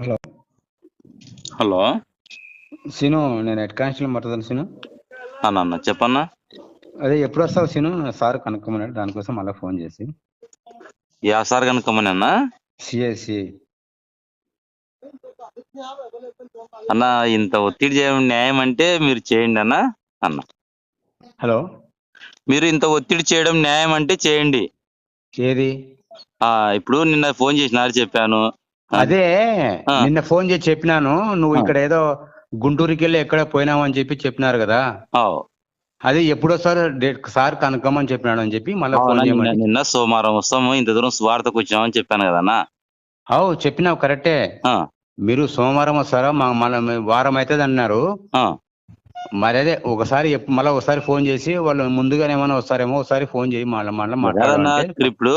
Hello. Hello. Seenu నేను head constable మాట్లాడతాను సీను. అన్న అన్న చెప్పన్నా? అదే ఎప్పుడు వస్తావు సీను? సార్ కనుక్కోమన్నాడు దానికోసం మళ్ళీ ఫోన్ చేసి. యా సార్ కనుక్కోమని అన్న? సిఎస్సి అన్న ఇంత ఒత్తిడి చేయడం న్యాయం అంటే మీరు చేయండి అన్న అన్న. హలో. మీరు ఇంత ఒత్తిడి చేయడం న్యాయం అంటే చేయండి. ఏది? ఇప్పుడు నిన్న ఫోన్ చేసినారు చెప్పాను. అదే. నిన్న ఫోన్ చేసి చెప్పినాను నువ్వు. ఇక్కడ ఏదో గుంటూరుకి వెళ్ళి ఎక్కడ పోయినావు అని చెప్పి చెప్పినారు కదా. అదే ఎప్పుడో సార్ డేట్ సార్ కనుక్కోమని చెప్పినాడు అని చెప్పి మళ్ళీ ఫోన్ నిన్న చేయమని నిన్న సోమవారం వస్తాము ఇంత దూరం స్వార్థకు వచ్చామని చెప్పాను కదా అన్న అవు చెప్పినావు కరెక్టే మీరు సోమవారం వస్తారా మా మన వారం అవుతుంది అన్నారు. మరి అదే ఒకసారి మళ్ళీ ఒకసారి ఫోన్ చేసి వాళ్ళు ముందుగానే ఏమైనా వస్తారేమో ఒకసారి ఫోన్ చేయి మళ్ళీ మళ్ళీ కాదన్నా, మాట్లాడాలంటే ఇప్పుడు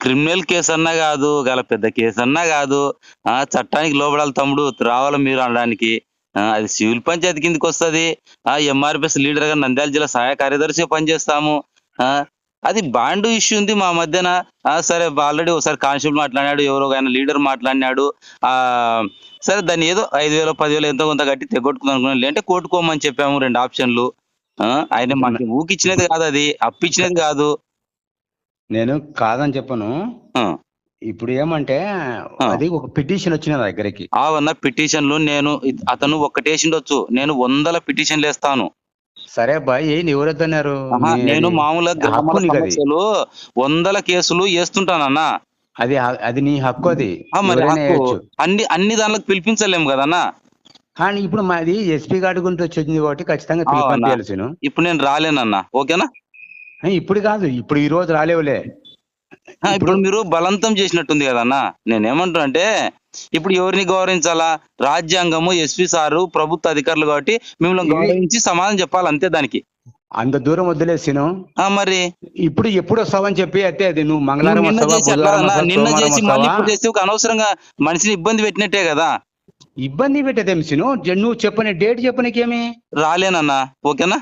క్రిమినల్ కేసు అన్నా కాదు గల పెద్ద కేసు అన్నా కాదు ఆ చట్టానికి లోబడాలి తమ్ముడు రావాలి మీరు అనడానికి. అది సివిల్ పంచాయతీ కిందకి వస్తుంది. ఆ ఎంఆర్పిఎస్ లీడర్గా నంద్యాల జిల్లా సహాయ కార్యదర్శి పనిచేస్తాము. అది బాండ్ ఇష్యూ ఉంది మా మధ్యన. ఆ సరే ఆల్రెడీ ఒకసారి కానిస్టేబుల్ మాట్లాడినాడు ఎవరో ఆయన లీడర్ మాట్లాడినాడు. ఆ సరే దాన్ని ఏదో ఐదు వేలు పదివేలు ఎంతో కొంత కట్టి తెగొట్టుకుందాం అనుకున్నాను. లేదంటే కోర్టుకోమని చెప్పాము రెండు ఆప్షన్లు. ఆ, ఆయన మాకు ఊకిచ్చినది కాదు అది అప్పిచ్చినది కాదు. నేను కాదని చెప్పను. ఆ. ఇప్పుడు ఏమంటే అది ఒక పిటిషన్ వచ్చిన దగ్గరికి. ఆవన్న పిటిషన్లు నేను అతను ఒక్కటేసిండొచ్చు. నేను వందల పిటిషన్లు వేస్తాను సరే బాయ్ ఏంటి ఎవరొద్దన్నారు నేను మామూలుగా గ్రామాల. సమస్యలు వందల కేసులు వేస్తుంటానన్నా అది అది నీ హక్కు అది. మరి హక్కు. అన్ని అన్ని దానిలకు పిలిపించలేము కదన్నా. కానీ ఇప్పుడు మాది ఎస్పీ గారి గురించి వచ్చింది కాబట్టి ఖచ్చితంగా అవునా? పిలిపించాల్సిన ఇప్పుడు నేను రాలేనన్నా. ఓకేనా? ఇప్పుడు కాదు. ఇప్పుడు ఈ రోజు రాలేవులే. ఆ, ఇప్పుడు మీరు బలవంతం చేసినట్టుంది కదన్నా. నేనేమంటున్నా అంటే ఇప్పుడు ఎవరిని గౌరవించాలా? రాజ్యాంగము ఎస్పీ సారు ప్రభుత్వ అధికారులు కాబట్టి మిమ్మల్ని గౌరవించి సమాధానం చెప్పాలి అంతే దానికి. అంత దూరం వదిలేసిను ఆ, మరి. ఇప్పుడు ఎప్పుడు వస్తావని చెప్పి అయితే అది నువ్వు మంగళవారం నిన్న చేసి చేసి మళ్ళీ ఒక అనవసరంగా మనిషిని ఇబ్బంది పెట్టినట్టే కదా. ఇబ్బంది పెట్టేదేం సిను? నువ్వు చెప్పని డేట్ చెప్పనీకేమి? రాలేనన్నా ఓకేనా?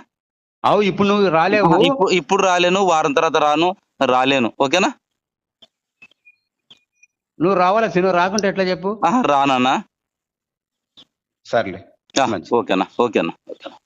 అవు ఇప్పుడు నువ్వు రాలేవు. ఇప్పుడు రాలేను వారం తర్వాత రాను రాలేను ఓకేనా? నువ్వు రావాలా సిను రాకుంటే ఎట్లా చెప్పు? రానన్నా. సర్లే. ఓకేనా ఓకేనా ఓకేనా.